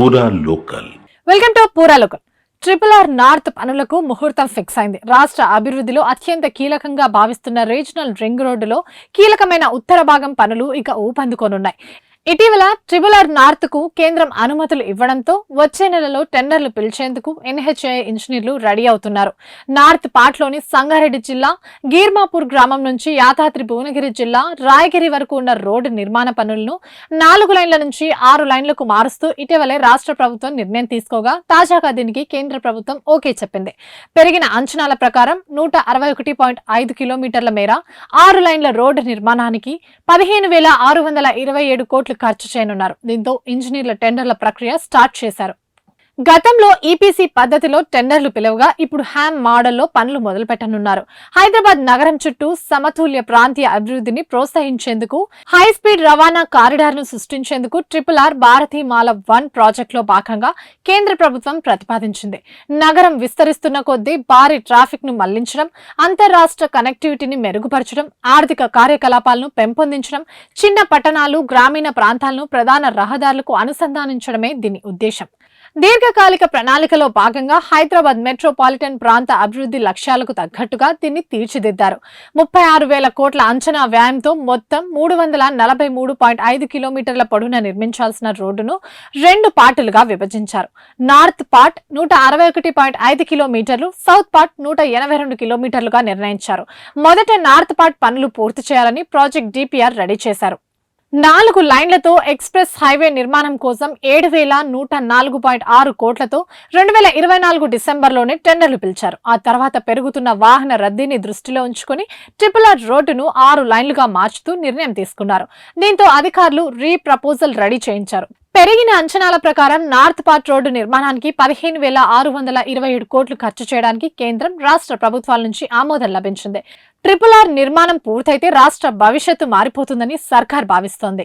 పూరా local. Welcome to పూరాలోకల్ triple R north పనులకు ముహూర్తం ఫిక్స్ అయింది. రాష్ట్ర అభివృద్ధిలో అత్యంత కీలకంగా భావిస్తున్న రీజనల్ రింగ్ రోడ్డులో కీలకమైన ఉత్తర భాగం పనులు ఇక ఊపందుకోనున్నాయి. ఇటీవల ట్రిపుల్ ఆర్ నార్త్కు కేంద్రం అనుమతులు ఇవ్వడంతో వచ్చే నెలలో టెండర్లు పిలిచేందుకు ఎన్హెచ్ఐ ఇంజనీర్లు రెడీ అవుతున్నారు. నార్త్ పార్ట్లోని సంగారెడ్డి జిల్లా గీర్మాపూర్ గ్రామం నుంచి యాదాద్రి భువనగిరి జిల్లా రాయగిరి వరకు ఉన్న రోడ్డు నిర్మాణ పనులను నాలుగు లైన్ల నుంచి ఆరు లైన్లకు మారుస్తూ ఇటీవలే రాష్ట్ర ప్రభుత్వం నిర్ణయం తీసుకోగా తాజాగా దీనికి కేంద్ర ప్రభుత్వం ఓకే చెప్పింది. పెరిగిన అంచనాల ప్రకారం నూట అరవై ఒకటి పాయింట్ ఐదు కిలోమీటర్ల మేర ఆరు లైన్ల రోడ్డు నిర్మాణానికి పదిహేను వేల ఆరు వందల ఇరవై ఏడు కోట్లు ఖర్చు చేయనున్నారు. దీంతో ఇంజనీర్ల టెండర్ల ప్రక్రియ స్టార్ట్ చేశారు. గతంలో ఈపీసీ పద్ధతిలో టెండర్లు పిలవగా ఇప్పుడు హ్యామ్ మోడల్లో పనులు మొదలుపెట్టనున్నారు. హైదరాబాద్ నగరం చుట్టూ సమతుల్య ప్రాంతీయ అభివృద్ధిని ప్రోత్సహించేందుకు హై స్పీడ్ రవాణా కారిడార్ను సృష్టించేందుకు triple R Bharatmala one ప్రాజెక్టులో భాగంగా కేంద్ర ప్రభుత్వం ప్రతిపాదించింది. నగరం విస్తరిస్తున్న కొద్దీ భారీ ట్రాఫిక్ను మళ్ళించడం అంతర్రాష్ట్ర కనెక్టివిటీని మెరుగుపరచడం ఆర్థిక కార్యకలాపాలను పెంపొందించడం చిన్న పట్టణాలు గ్రామీణ ప్రాంతాలను ప్రధాన రహదారులకు అనుసంధానించడమే దీని ఉద్దేశం. దీర్ఘకాలిక ప్రణాళికలో భాగంగా హైదరాబాద్ మెట్రోపాలిటన్ ప్రాంత అభివృద్ధి లక్ష్యాలకు తగ్గట్టుగా దీన్ని తీర్చిదిద్దారు. ముప్పై ఆరు వేల కోట్ల అంచనా వ్యయంతో మొత్తం మూడు వందల నలభై మూడు పాయింట్ ఐదు కిలోమీటర్ల పొడవున నిర్మించాల్సిన రోడ్డును రెండు పార్టులుగా విభజించారు. నార్త్ పార్ట్ నూట అరవై ఒకటి పాయింట్ ఐదు కిలోమీటర్లు సౌత్ పార్ట్ నూట ఎనభై రెండు కిలోమీటర్లుగా నిర్ణయించారు. మొదట నార్త్ పార్ట్ పనులు పూర్తి చేయాలని ప్రాజెక్ట్ డిపిఆర్ రెడీ చేశారు. నాలుగు లైన్లతో ఎక్స్ప్రెస్ హైవే నిర్మాణం కోసం ఏడు వేల నూట నాలుగు పాయింట్ ఆరు కోట్లతో రెండు వేల ఇరవై నాలుగు డిసెంబర్లోనే టెండర్లు పిలిచారు. ఆ తర్వాత పెరుగుతున్న వాహన రద్దీని దృష్టిలో ఉంచుకుని ట్రిపుల్ ఆర్ రోడ్డును ఆరు లైన్లుగా మార్చుతూ నిర్ణయం తీసుకున్నారు. దీంతో అధికారులు రీప్రపోజల్ రెడీ చేయించారు. పెరిగిన అంచనాల ప్రకారం నార్త్ పార్ట్ రోడ్డు నిర్మాణానికి పదిహేను వేల ఆరు వందల ఇరవై ఏడు కోట్లు ఖర్చు చేయడానికి కేంద్రం రాష్ట్ర ప్రభుత్వాల నుంచి ఆమోదం లభించింది. ట్రిపుల్ ఆర్ నిర్మాణం పూర్తయితే రాష్ట్ర భవిష్యత్తు మారిపోతుందని సర్కార్ భావిస్తోంది.